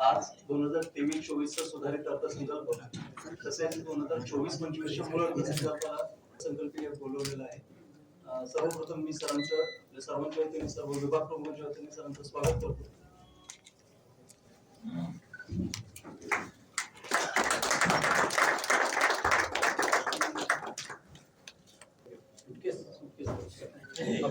आज दोन हजार तेवीस चोवीस चा सुधारित अर्थसंकल्प तसेच दोन हजार चोवीस पंचवीसच्या मूळ अर्थसंकल्पाला संकल्पीय बोलवलेला आहे. सर्वप्रथम मी सरांचं म्हणजे सर्वांच्या वतीने सर्व विभाग प्रमुखांच्या वतीने सरांचं स्वागत करतो.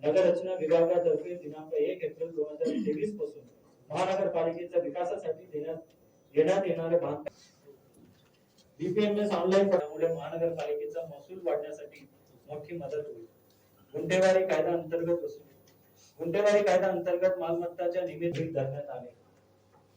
नगररचना विभागातर्फे दिनांक एक एप्रिल दोन हजार तेवीसपासून महानगरपालिकेच्या विकासासाठी देण्यात घेण्यात येणारे बांधकाम बीपीएमएस ऑनलाईन पडल्यामुळे महानगरपालिकेचा महसूल वाढण्यासाठी मोठी मदत होईल. गुंठेवारी कायदा अंतर्गत असून गुंठेवारी कायदा अंतर्गत मालमत्ताच्या निमित्त धरण्यात आले.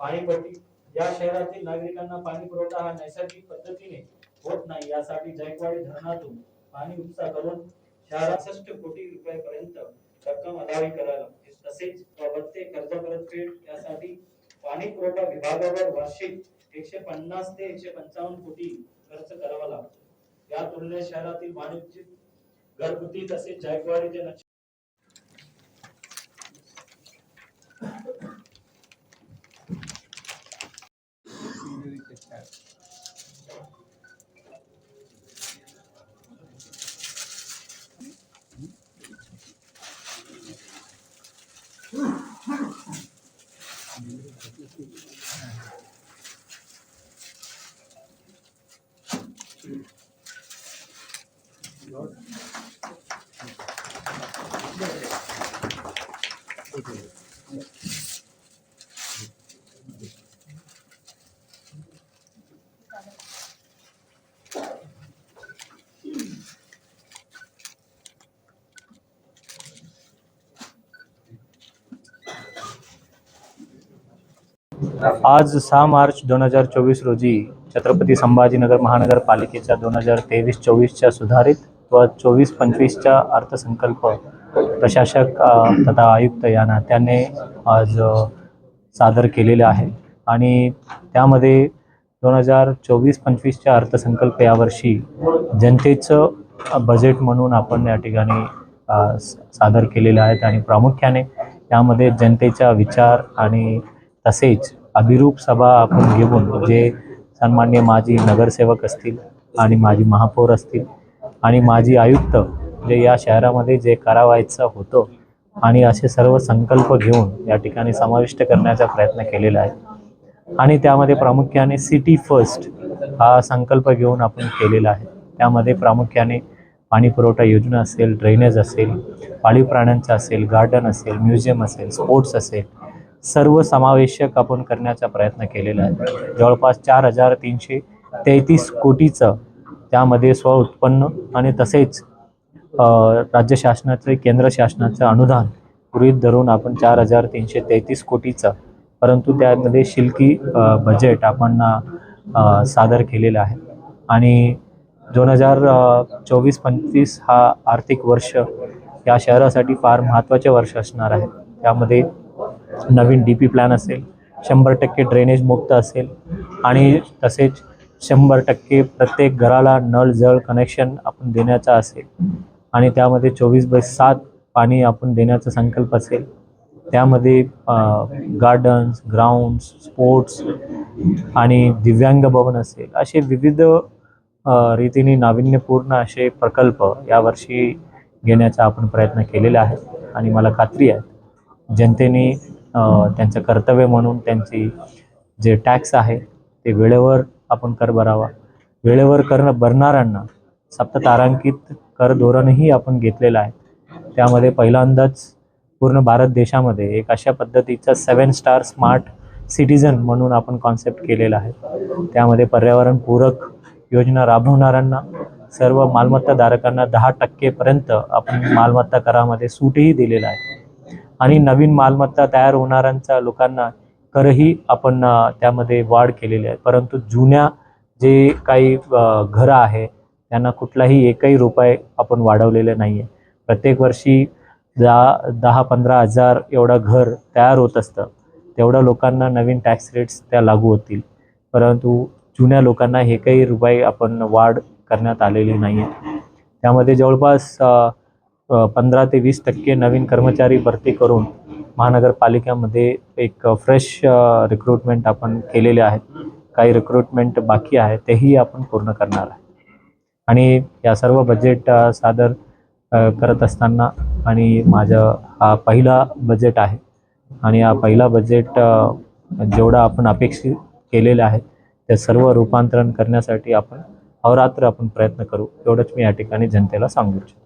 पाणीपट्टी या शहरातील नागरिकांना पाणी पुरवठा हा नैसर्गिक पद्धतीने होत नाही यासाठी जयकवाडी धरणातून पाणी उपसा करून शहरासष्ट कोटी रुपयापर्यंत रक्कम अदावी करायला तसेच प्रवर्ते कर्ज परतफेड यासाठी पाणी पुरवठा विभागावर वार्षिक एकशे पन्नास ते एकशे पंचावन्न कोटी खर्च करावा लागतो. या तुलनेत शहरातील वाणिज्य घरगुती तसेच जायकवाडी ते नक्षी आज सहा मार्च दोन हजार चोवीस रोजी छत्रपती संभाजीनगर महानगरपालिकेच्या दोन हजार तेवीस चोवीसच्या सुधारित व चोवीस पंचवीसच्या अर्थसंकल्प प्रशासक तथा आयुक्त या नात्याने आज सादर केलेले आहे. आणि त्यामध्ये दोन हजार चोवीस पंचवीसच्या अर्थसंकल्प यावर्षी जनतेचं बजेट म्हणून आपण या ठिकाणी सादर केलेले आहेत आणि प्रामुख्याने यामध्ये जनतेचा विचार आणि तसेच अभिरूप सभा आपण घेऊन जे सन्मान्य माजी नगरसेवक असतील आणि माजी महापौर असतील आणि माजी आयुक्त जे या शहरामध्ये जे करावायचं होतं आणि असे सर्व संकल्प घेऊन या ठिकाणी समाविष्ट करण्याचा प्रयत्न केलेला आहे. आणि त्यामध्ये प्रामुख्याने सिटी फर्स्ट हा संकल्प घेऊन आपण केलेला आहे. त्यामध्ये प्रामुख्याने पाणी पुरवठा योजना असेल ड्रेनेज असेल पाळीव प्राण्यांचं असेल गार्डन असेल म्युझियम असेल स्पोर्ट्स असेल सर्व समावेशक आपण करण्याचा प्रयत्न केलेला आहे. जवळपास चार हजार तीनशे तेहतीस कोटीचं त्यामध्ये स्वउत्पन्न आणि तसेच राज्य शासनाचे केंद्र शासनाचं अनुदान गृहीत धरून आपण चार हजार तीनशे तेहतीस कोटीचं परंतु त्यामध्ये शिल्की बजेट आपण सादर केलेलं आहे. आणि दोन हजार चोवीस पंचवीस हा आर्थिक वर्ष या शहरासाठी फार महत्त्वाचे वर्ष असणार आहे. त्यामध्ये नवीन डी पी प्लॅन असेल शंभर टक्के ड्रेनेज मुक्त असेल आणि तसेच शंभर टक्के प्रत्येक घराला नळ जळ कनेक्शन आपण देण्याचा असेल आणि त्यामध्ये चोवीस बाय सात पाणी आपण देण्याचा संकल्प असेल. त्यामध्ये गार्डन्स ग्राउंड्स स्पोर्ट्स आणि दिव्यांग भवन असेल असे विविध रीतीने नाविन्यपूर्ण असे प्रकल्प यावर्षी घेण्याचा आपण प्रयत्न केलेला आहे आणि मला खात्री आहे. जनतेने त्यांचं कर्तव्य म्हणून त्यांची जे टॅक्स आहे ते वेळेवर आपण कर भरावा. वेळेवर कर भरणाऱ्यांना सप्ततारांकित कर धोरणही आपण घेतलेलं आहे. त्यामध्ये पहिल्यांदाच पूर्ण भारत देशामध्ये एक अशा पद्धतीचा सेवन स्टार स्मार्ट सिटीजन म्हणून आपण कॉन्सेप्ट केलेला आहे. त्यामध्ये पर्यावरणपूरक योजना राबवणाऱ्यांना सर्व मालमत्ताधारकांना दहा टक्केपर्यंत आपण मालमत्ता करामध्ये सूटही दिलेला आहे. आणि नवीन मालमत्ता तयार होणाऱ्यांच्या लोकांना करही आपण त्यामध्ये वाढ केलेली आहे. परंतु जुन्या जे काही घरं आहे त्यांना कुठलाही एकही रुपये आपण वाढवलेले नाही आहे प्रत्येक वर्षी दहा दहा पंधरा हजार एवढं घर तयार होत असतं. तेवढ्या लोकांना नवीन टॅक्स रेट्स त्या लागू होतील. परंतु जुन्या लोकांना एकही रुपये आपण वाढ करण्यात आलेली नाही आहे त्यामध्ये जवळपास पंधरा ते वीस टक्के नवीन कर्मचारी भरती करून महानगरपालिकेमध्ये एक फ्रेश रिक्रुटमेंट आपण केलेले आहेत काही रिक्रुटमेंट बाकी आहे तेही आपण पूर्ण करणार आहे. आणि या सर्व बजेट सादर करत असताना आणि माझं हा पहिला बजेट आहे. आणि हा पहिला बजेट जेवढा आपण अपेक्षित केलेले आहे ते सर्व रूपांतरण करण्यासाठी आपण अवरात्र आपण प्रयत्न करू. एवढंच मी या ठिकाणी जनतेला सांगू इच्छितो.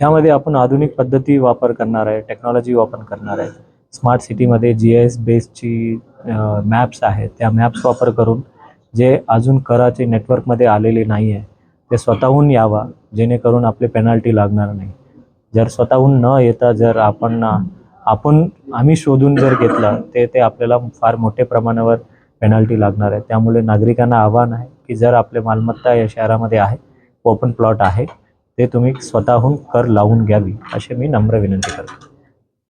त्यामध्ये आपण आधुनिक पद्धती वापर करणार आहे टेक्नॉलॉजी वापर करणार आहे. स्मार्ट सिटीमध्ये जी एस बेसची मॅप्स आहेत. त्या मॅप्स वापर करून जे अजून कराचे नेटवर्कमध्ये आलेले नाही आहे ते स्वतःहून यावा जेणेकरून आपले पेनल्टी लागणार नाही. जर स्वतःहून न येता जर आपण आपण आम्ही शोधून जर घेतलं ते ते आपल्याला फार मोठ्या प्रमाणावर पेनाल्टी लागणार आहे. त्यामुळे नागरिकांना आव्हान आहे की जर आपले मालमत्ता या शहरामध्ये आहे ओपन प्लॉट आहे ते तुम्ही स्वतःहून कर लावून घ्यावी अशी मी नम्र विनंती करतो.